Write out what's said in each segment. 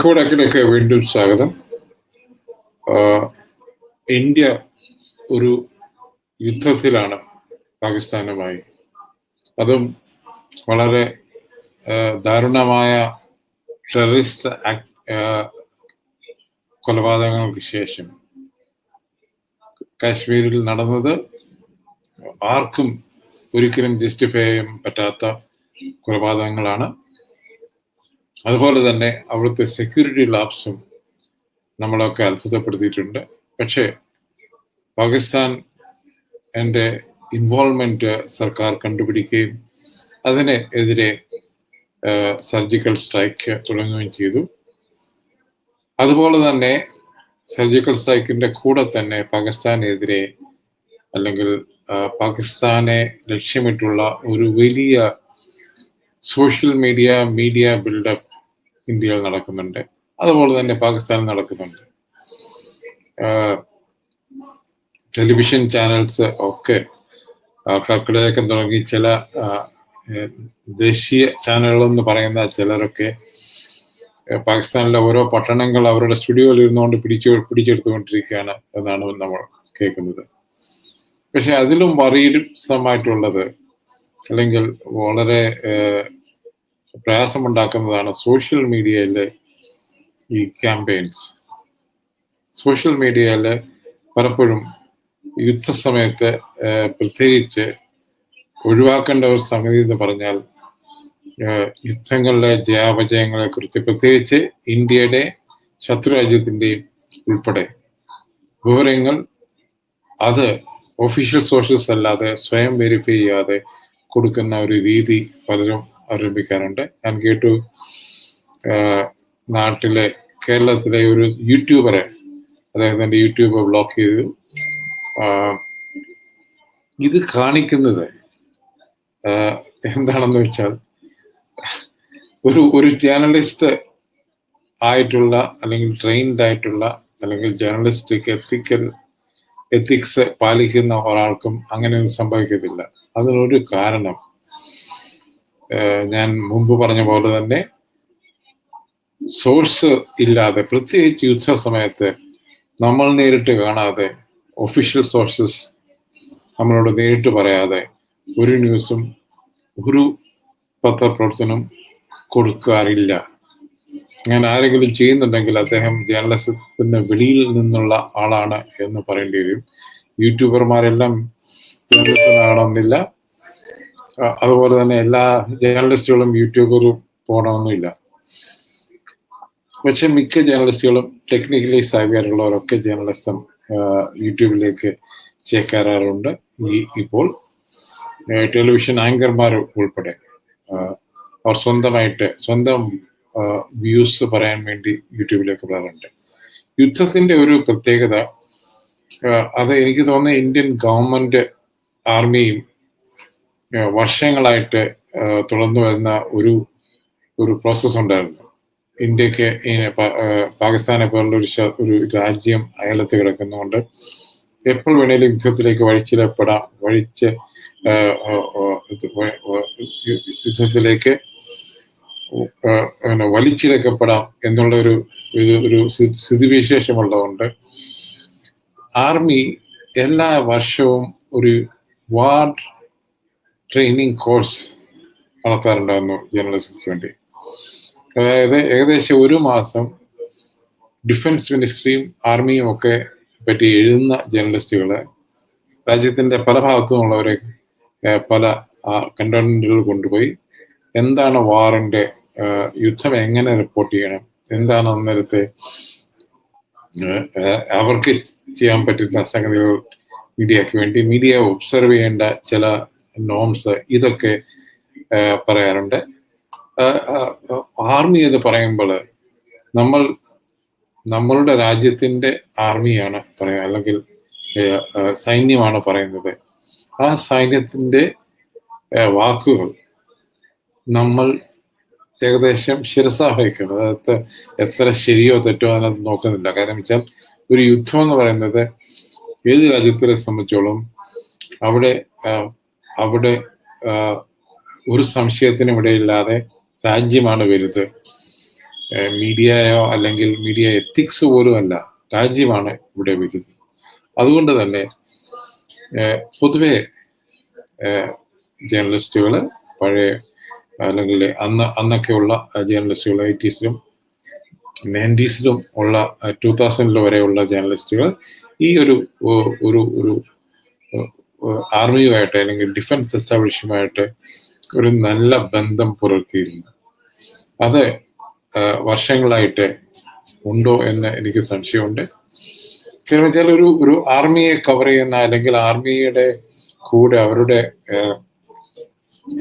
തെക്കോടക്കിലേക്ക് വീണ്ടും സ്വാഗതം. ഇന്ത്യ ഒരു യുദ്ധത്തിലാണ് പാകിസ്ഥാനുമായി. അതും വളരെ ദാരുണമായ ടെററിസ്റ്റ് കൊലപാതകങ്ങൾക്ക് ശേഷം കാശ്മീരിൽ നടന്നത് ആർക്കും ഒരിക്കലും ജസ്റ്റിഫൈ ചെയ്യാൻ പറ്റാത്ത കൊലപാതകങ്ങളാണ്. അതുപോലെ തന്നെ അവിടുത്തെ സെക്യൂരിറ്റി ലാബ്സും നമ്മളൊക്കെ അത്ഭുതപ്പെടുത്തിയിട്ടുണ്ട്. പക്ഷേ പാകിസ്ഥാൻ എന്റെ ഇൻവോൾവ്മെന്റ് സർക്കാർ കണ്ടുപിടിക്കുകയും അതിന് എതിരെ സർജിക്കൽ സ്ട്രൈക്ക് തുടങ്ങുകയും ചെയ്തു. അതുപോലെ തന്നെ സർജിക്കൽ സ്ട്രൈക്കിന്റെ കൂടെ തന്നെ പാകിസ്ഥാനെതിരെ അല്ലെങ്കിൽ പാകിസ്ഥാനെ ലക്ഷ്യമിട്ടുള്ള ഒരു വലിയ സോഷ്യൽ മീഡിയ മീഡിയ ബിൽഡപ്പ് ഇന്ത്യയിൽ നടക്കുന്നുണ്ട്. അതുപോലെ തന്നെ പാകിസ്ഥാനിൽ നടക്കുന്നുണ്ട്. ടെലിവിഷൻ ചാനൽസ് ഒക്കെ ആൾക്കാർക്കിടയൊക്കെ തുടങ്ങി ചില ദേശീയ ചാനലുകളെന്ന് പറയുന്ന ചിലരൊക്കെ പാകിസ്ഥാനിലെ ഓരോ പട്ടണങ്ങൾ അവരുടെ സ്റ്റുഡിയോയിൽ ഇരുന്നുകൊണ്ട് പിടിച്ചു പിടിച്ചെടുത്തുകൊണ്ടിരിക്കുകയാണ് എന്നാണ് നമ്മൾ കേൾക്കുന്നത്. പക്ഷെ അതിലും വറീഡ്സമായിട്ടുള്ളത് അല്ലെങ്കിൽ വളരെ പ്രയാസമുണ്ടാക്കുന്നതാണ് സോഷ്യൽ മീഡിയയിലെ ഈ ക്യാമ്പയിൻസ്. സോഷ്യൽ മീഡിയയിൽ പലപ്പോഴും യുദ്ധസമയത്ത് പ്രത്യേകിച്ച് ഒഴിവാക്കേണ്ട ഒരു സംഗതി എന്ന് പറഞ്ഞാൽ യുദ്ധങ്ങളിലെ ജയാപജയങ്ങളെ കുറിച്ച് പ്രത്യേകിച്ച് ഇന്ത്യയുടെ ശത്രുരാജ്യത്തിന്റെയും ഉൾപ്പെടെ വിവരങ്ങൾ അത് ഒഫീഷ്യൽ സോഴ്സസ് അല്ലാതെ സ്വയം വെരിഫൈ ചെയ്യാതെ കൊടുക്കുന്ന ഒരു രീതി പലരും ആരംഭിക്കാറുണ്ട് ഞാൻ കേട്ടു നാട്ടിലെ കേരളത്തിലെ ഒരു യൂട്യൂബറെ അദ്ദേഹത്തിന്റെ യൂട്യൂബ് ബ്ലോക്ക് ചെയ്തു. ഇത് കാണിക്കുന്നത് എന്താണെന്ന് വെച്ചാൽ ഒരു ഒരു ജേർണലിസ്റ്റ് ആയിട്ടുള്ള അല്ലെങ്കിൽ ട്രെയിൻഡ് ആയിട്ടുള്ള അല്ലെങ്കിൽ ജേർണലിസ്റ്റിക് എത്തിക്കൽ എത്തിക്സ് പാലിക്കുന്ന ഒരാൾക്കും അങ്ങനെയൊന്നും സംഭവിക്കത്തില്ല. അതിനൊരു കാരണം ഞാൻ മുമ്പ് പറഞ്ഞ പോലെ തന്നെ സോഴ്സ് ഇല്ലാതെ പ്രത്യേകിച്ച് യുദ്ധ സമയത്ത് നമ്മൾ നേരിട്ട് കാണാതെ ഒഫീഷ്യൽ സോഴ്സസ് നമ്മളോട് നേരിട്ട് പറയാതെ ഒരു ന്യൂസും ഒരു പത്രപ്രവർത്തനം കൊടുക്കാറില്ല. അങ്ങനെ ആരെങ്കിലും ചെയ്യുന്നുണ്ടെങ്കിൽ അദ്ദേഹം ജേർണലിസത്തിന് വെളിയിൽ നിന്നുള്ള ആളാണ് എന്ന് പറയേണ്ടി വരും. യൂട്യൂബർമാരെല്ലാം ജേർണലിസ്റ്റാകണമെന്നില്ല അഹ് അതുപോലെ തന്നെ എല്ലാ ജേർണലിസ്റ്റുകളും യൂട്യൂബറും പോകണമെന്നില്ല പക്ഷെ മിക്ക ജേർണലിസ്റ്റുകളും ടെക്നിക്കലി സാവ്യാറുള്ളവരൊക്കെ ജേർണലിസം യൂട്യൂബിലേക്ക് ചേക്കാറാറുണ്ട്. ഈ ഇപ്പോൾ ടെലിവിഷൻ ആങ്കർമാർ ഉൾപ്പെടെ. അവർ സ്വന്തമായിട്ട് സ്വന്തം വ്യൂസ് പറയാൻ വേണ്ടി യൂട്യൂബിലേക്ക് വരാറുണ്ട്. യുദ്ധത്തിന്റെ ഒരു പ്രത്യേകത അത് എനിക്ക് തോന്നുന്നത് ഇന്ത്യൻ ഗവൺമെന്റ് ആർമിയും വർഷങ്ങളായിട്ട് തുടർന്നു വരുന്ന ഒരു ഒരു പ്രോസസ് ഉണ്ടായിരുന്നു. ഇന്ത്യയ്ക്ക് പാകിസ്ഥാനെ പോലുള്ള ഒരു ഒരു രാജ്യം അയലത്ത് കിടക്കുന്നതുകൊണ്ട് എപ്പോൾ വേണേലും യുദ്ധത്തിലേക്ക് വഴിച്ചിലപ്പെടാം വഴിച്ച് യുദ്ധത്തിലേക്ക് വലിച്ചിരക്കപ്പെടാം എന്നുള്ള ഒരു ഒരു ഒരു സ്ഥി- സ്ഥിതിവിശേഷമുള്ളതുകൊണ്ട് ആർമി എല്ലാ വർഷവും ഒരു വാർഡ് ട്രെയിനിങ് കോഴ്സ് നടത്താറുണ്ടായിരുന്നു ജേർണലിസ്റ്റ് വേണ്ടി. അതായത് ഏകദേശം ഒരു മാസം ഡിഫൻസ് മിനിസ്ട്രിയും ആർമിയും ഒക്കെ പറ്റി എഴുതുന്ന ജേർണലിസ്റ്റുകളെ രാജ്യത്തിന്റെ പല ഭാഗത്തു നിന്നുള്ളവരെ പല കണ്ടന്റുകൾ കൊണ്ടുപോയി എന്താണ് വാറിന്റെ യുദ്ധം എങ്ങനെ റിപ്പോർട്ട് ചെയ്യണം എന്താണ് അന്നേരത്തെ അവർക്ക് ചെയ്യാൻ പറ്റുന്ന സംഗതികൾ മീഡിയക്ക് വേണ്ടി മീഡിയ ഒബ്സർവ് ചെയ്യേണ്ട ചില നോംസ് ഇതൊക്കെ പറയാറുണ്ട്. ആർമി എന്ന് പറയുമ്പോൾ നമ്മൾ നമ്മളുടെ രാജ്യത്തിന്റെ ആർമിയാണ് പറയുക അല്ലെങ്കിൽ സൈന്യമാണ് പറയുന്നത്. ആ സൈന്യത്തിന്റെ വാക്കുകൾ നമ്മൾ ഏകദേശം ശിരസാവഹിക്കുന്നത് അതായത് എത്ര ശരിയോ തെറ്റോ അതിനകത്ത് നോക്കുന്നില്ല. കാരണം വെച്ചാൽ ഒരു യുദ്ധം എന്ന് പറയുന്നത് ഏത് രാജ്യത്തിനെ സംബന്ധിച്ചോളം അവിടെ അവിടെ ഒരു സംശയത്തിനും ഇടയില്ലാതെ രാജ്യമാണ് വലുത്. മീഡിയയോ അല്ലെങ്കിൽ മീഡിയ എത്തിക്സ് പോലും അല്ല രാജ്യമാണ് ഇവിടെ വരുത് അതുകൊണ്ട് തന്നെ പൊതുവെ ജേർണലിസ്റ്റുകൾ പഴയ അല്ലെങ്കിൽ അന്ന് അന്നൊക്കെയുള്ള ജേർണലിസ്റ്റുകൾ എയ്റ്റീസിലും നയന്റീസിലും ഉള്ള ടൂ തൗസൻഡിൽ വരെയുള്ള ജേർണലിസ്റ്റുകൾ ഈ ഒരു ഒരു ഒരു ആർമിയുമായിട്ട് അല്ലെങ്കിൽ ഡിഫൻസ് എസ്റ്റാബ്ലിഷുമായിട്ട് ഒരു നല്ല ബന്ധം പുലർത്തിയിരുന്നു. അത് വർഷങ്ങളായിട്ട് ഉണ്ടോ എന്ന് എനിക്ക് സംശയമുണ്ട്. കാരണം വെച്ചാൽ ഒരു ഒരു ആർമിയെ കവർ ചെയ്യുന്ന അല്ലെങ്കിൽ ആർമിയുടെ കൂടെ അവരുടെ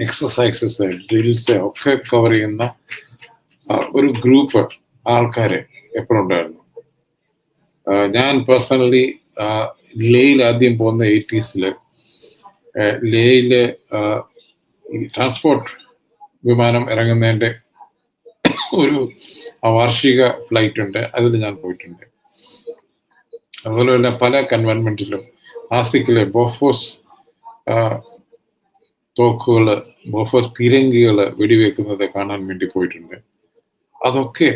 എക്സസൈസസ് ഡ്രിൽസ് ഒക്കെ കവർ ചെയ്യുന്ന ഒരു ഗ്രൂപ്പ് ആൾക്കാര് എപ്പോഴും ഉണ്ടായിരുന്നു ഞാൻ പേഴ്സണലി ലേയിൽ ആദ്യം പോകുന്ന എയ്റ്റീസിൽ ലേയിൽ ട്രാൻസ്പോർട്ട് വിമാനം ഇറങ്ങുന്നതിന്റെ ഒരു വാർഷിക ഫ്ലൈറ്റ് ഉണ്ട്. അതിൽ ഞാൻ പോയിട്ടുണ്ട്. അതുപോലെ തന്നെ പല കൺവെൻമെന്റിലും ആസിക്കിലെ ബോഫോസ് തോക്കുകൾ ബോഫോസ് പീരങ്കികൾ വെടിവെക്കുന്നത് കാണാൻ വേണ്ടി പോയിട്ടുണ്ട്. അതൊക്കെ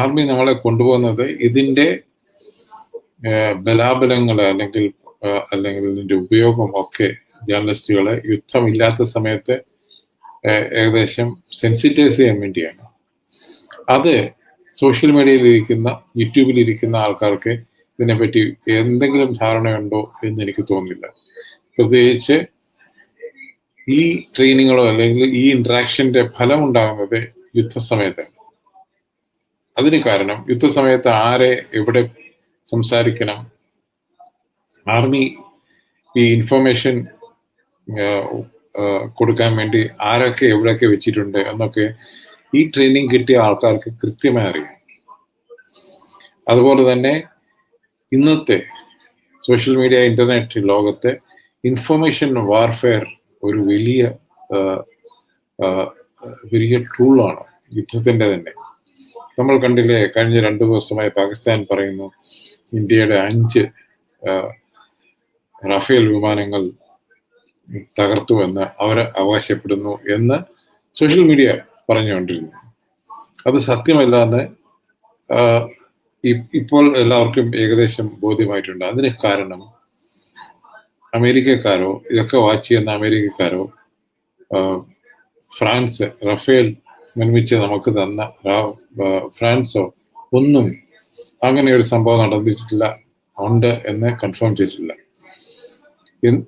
ആർമി നമ്മളെ കൊണ്ടുപോകുന്നത് ഇതിന്റെ ബലാബലങ്ങൾ അല്ലെങ്കിൽ അല്ലെങ്കിൽ ഇതിന്റെ ഉപയോഗം ഒക്കെ ജേർണലിസ്റ്റുകളെ യുദ്ധമില്ലാത്ത സമയത്ത് ഏകദേശം സെൻസിറ്റൈസ് ചെയ്യാൻ വേണ്ടിയാണ്. അത് സോഷ്യൽ മീഡിയയിലിരിക്കുന്ന യൂട്യൂബിലിരിക്കുന്ന ആൾക്കാർക്ക് ഇതിനെപ്പറ്റി എന്തെങ്കിലും ധാരണയുണ്ടോ എന്ന് എനിക്ക് തോന്നുന്നില്ല. പ്രത്യേകിച്ച് ഈ ട്രെയിനിങ്ങളോ അല്ലെങ്കിൽ ഈ ഇന്ററാക്ഷന്റെ ഫലം ഉണ്ടാകുന്നത് യുദ്ധസമയത്താണ്. അതിന് കാരണം യുദ്ധസമയത്ത് ആരെ എവിടെ സംസാരിക്കണം? ആർമി ഈ ഇൻഫർമേഷൻ കൊടുക്കാൻ വേണ്ടി ആരൊക്കെ എവിടെയൊക്കെ വെച്ചിട്ടുണ്ട് എന്നൊക്കെ ഈ ട്രെയിനിങ് കിട്ടിയ ആൾക്കാർക്ക് കൃത്യമായി അറിയാം. അതുപോലെ തന്നെ ഇന്നത്തെ സോഷ്യൽ മീഡിയ ഇന്റർനെറ്റ് ലോകത്തെ ഇൻഫർമേഷൻ വാർഫെയർ ഒരു വലിയ വലിയ ടൂളാണ് യുദ്ധത്തിന്റെ തന്നെ. നമ്മൾ കണ്ടില്ലേ കഴിഞ്ഞ രണ്ടു ദിവസമായി പാകിസ്ഥാൻ പറയുന്നു ഇന്ത്യയുടെ അഞ്ച് റഫേൽ വിമാനങ്ങൾ തകർത്തു എന്ന് അവർ അവകാശപ്പെടുന്നു എന്ന് സോഷ്യൽ മീഡിയ പറഞ്ഞുകൊണ്ടിരുന്നു. അത് സത്യമല്ലാന്ന് ഇപ്പോൾ എല്ലാവർക്കും ഏകദേശം ബോധ്യമായിട്ടുണ്ട്. അതിന് കാരണം അമേരിക്കക്കാരോ ഇതൊക്കെ വാച്ച് ചെയ്യുന്ന അമേരിക്കക്കാരോ ഫ്രാൻസ് റഫേൽ നിർമ്മിച്ച് നമുക്ക് തന്ന ഫ്രാൻസോ ഒന്നും അങ്ങനെ ഒരു സംഭവം നടന്നിട്ടില്ല ഉണ്ട് എന്ന് കൺഫേം ചെയ്തിട്ടില്ല.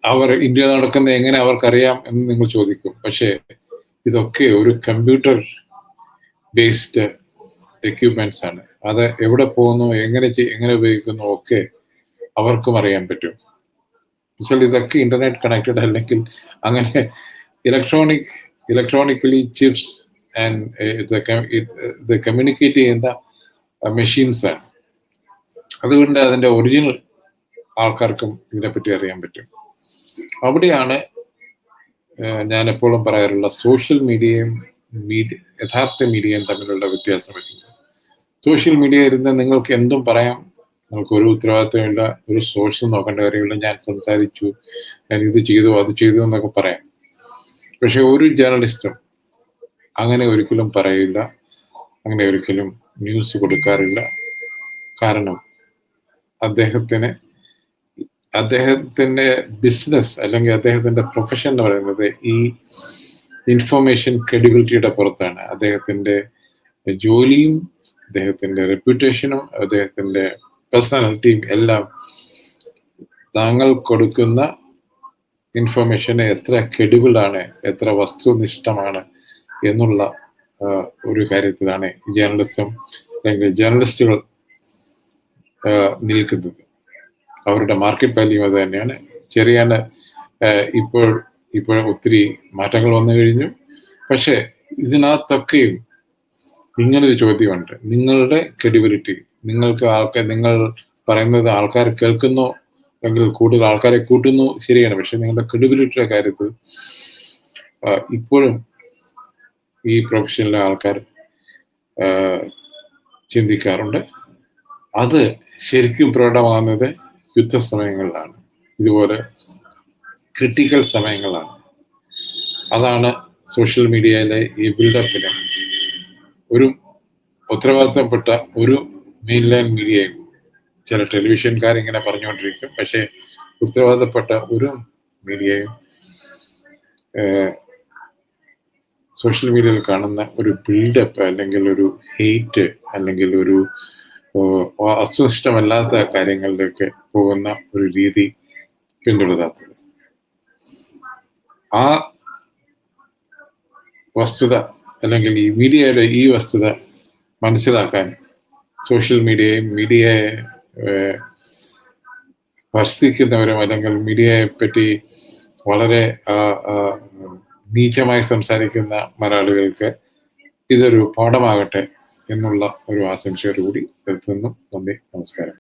അവർ ഇന്ത്യ നടക്കുന്ന എങ്ങനെ അവർക്കറിയാം എന്ന് നിങ്ങൾ ചോദിക്കും. പക്ഷേ ഇതൊക്കെ ഒരു കമ്പ്യൂട്ടർ ബേസ്ഡ് എക്യുപ്മെന്റ്സ് ആണ്. അത് എവിടെ പോകുന്നു എങ്ങനെ എങ്ങനെ ഉപയോഗിക്കുന്നു ഒക്കെ അവർക്കും അറിയാൻ പറ്റും. എന്നുവെച്ചാൽ ഇതൊക്കെ ഇന്റർനെറ്റ് കണക്റ്റഡ് അല്ലെങ്കിൽ അങ്ങനെ electronic electronically chips and communicate ചെയ്യുന്ന മെഷീൻസ് ആണ്. അതുകൊണ്ട് അതിന്റെ ഒറിജിനൽ ആൾക്കാർക്കും ഇതിനെപ്പറ്റി അറിയാൻ പറ്റും. അവിടെയാണ് ഞാൻ എപ്പോഴും പറയാറുള്ള സോഷ്യൽ മീഡിയയും മീഡിയ യഥാർത്ഥ മീഡിയയും തമ്മിലുള്ള വ്യത്യാസം വരുന്നത്. സോഷ്യൽ മീഡിയ ഇരുന്ന് നിങ്ങൾക്ക് എന്തും പറയാം നിങ്ങൾക്ക് ഒരു ഉത്തരവാദിത്തമില്ല ഒരു സോഴ്സ് നോക്കേണ്ട കാര്യമില്ല ഞാൻ സംസാരിച്ചു ഞാൻ ഇത് ചെയ്തു അത് ചെയ്തു എന്നൊക്കെ പറയാം. പക്ഷെ ഒരു ജേർണലിസ്റ്റും അങ്ങനെ ഒരിക്കലും പറയില്ല അങ്ങനെ ഒരിക്കലും ന്യൂസ് കൊടുക്കാറില്ല. കാരണം അദ്ദേഹത്തിന് അദ്ദേഹത്തിന്റെ ബിസിനസ് അല്ലെങ്കിൽ അദ്ദേഹത്തിന്റെ പ്രൊഫഷൻ എന്ന് പറയുന്നത് ഈ ഇൻഫർമേഷൻ ക്രെഡിബിലിറ്റിയുടെ പുറത്താണ്. അദ്ദേഹത്തിന്റെ ജോലിയും അദ്ദേഹത്തിന്റെ റെപ്യൂട്ടേഷനും അദ്ദേഹത്തിന്റെ പേഴ്സണാലിറ്റിയും എല്ലാം താങ്കൾ കൊടുക്കുന്ന ഇൻഫർമേഷന് എത്ര ക്രെഡിബിൾ ആണ് എത്ര വസ്തുനിഷ്ഠമാണ് എന്നുള്ള ഒരു കാര്യത്തിലാണ് ജേർണലിസം അല്ലെങ്കിൽ ജേർണലിസ്റ്റുകൾ നിൽക്കുന്നത്. അവരുടെ മാർക്കറ്റ് വാല്യൂ അത് തന്നെയാണ്. ചെറിയ ഇപ്പോൾ ഇപ്പോൾ ഒത്തിരി മാറ്റങ്ങൾ വന്നു കഴിഞ്ഞു. പക്ഷേ ഇതിനകത്തൊക്കെയും ഇങ്ങനൊരു ചോദ്യമുണ്ട്. നിങ്ങളുടെ ക്രെഡിബിലിറ്റി നിങ്ങൾക്ക് ആൾക്കാർ നിങ്ങൾ പറയുന്നത് ആൾക്കാർ കേൾക്കുന്നു അല്ലെങ്കിൽ കൂടുതൽ ആൾക്കാരെ കൂട്ടുന്നു ശരിയാണ്. പക്ഷെ നിങ്ങളുടെ ക്രെഡിബിലിറ്റിയുടെ കാര്യത്തിൽ ഇപ്പോഴും ഈ പ്രൊഫഷനിലെ ആൾക്കാർ ചിന്തിക്കാറുണ്ട്. അത് ശരിക്കും പ്രകടമാകുന്നത് യുദ്ധസമയങ്ങളിലാണ്. ഇതുപോലെ ക്രിട്ടിക്കൽ സമയങ്ങളാണ്. അതാണ് സോഷ്യൽ മീഡിയയിലെ ഈ ബിൽഡപ്പിന് ഒരു ഉത്തരവാദിത്തപ്പെട്ട ഒരു മെയിൻ ലൈൻ മീഡിയയും ചില ടെലിവിഷൻകാരിങ്ങനെ പറഞ്ഞുകൊണ്ടിരിക്കും. പക്ഷേ ഉത്തരവാദിത്തപ്പെട്ട ഒരു മീഡിയയും സോഷ്യൽ മീഡിയയിൽ കാണുന്ന ഒരു ബിൽഡപ്പ് അല്ലെങ്കിൽ ഒരു ഹെയ്റ്റ് അല്ലെങ്കിൽ ഒരു അസ്വസ്ഥമല്ലാത്ത കാര്യങ്ങളിലേക്ക് പോകുന്ന ഒരു രീതി പിന്തുടരാത്തത്. ആ വസ്തുത അല്ലെങ്കിൽ ഈ മീഡിയയുടെ ഈ വസ്തുത മനസ്സിലാക്കാൻ സോഷ്യൽ മീഡിയയും മീഡിയയെ സ്പർശിക്കുന്നവരും അല്ലെങ്കിൽ മീഡിയയെ പറ്റി വളരെ നീചമായി സംസാരിക്കുന്ന മലയാളികൾക്ക് ഇതൊരു പാഠമാകട്ടെ. എന്നുള്ള ഒരു ആശംസയോടുകൂടി നിർത്തുന്നു നന്ദി നമസ്കാരം.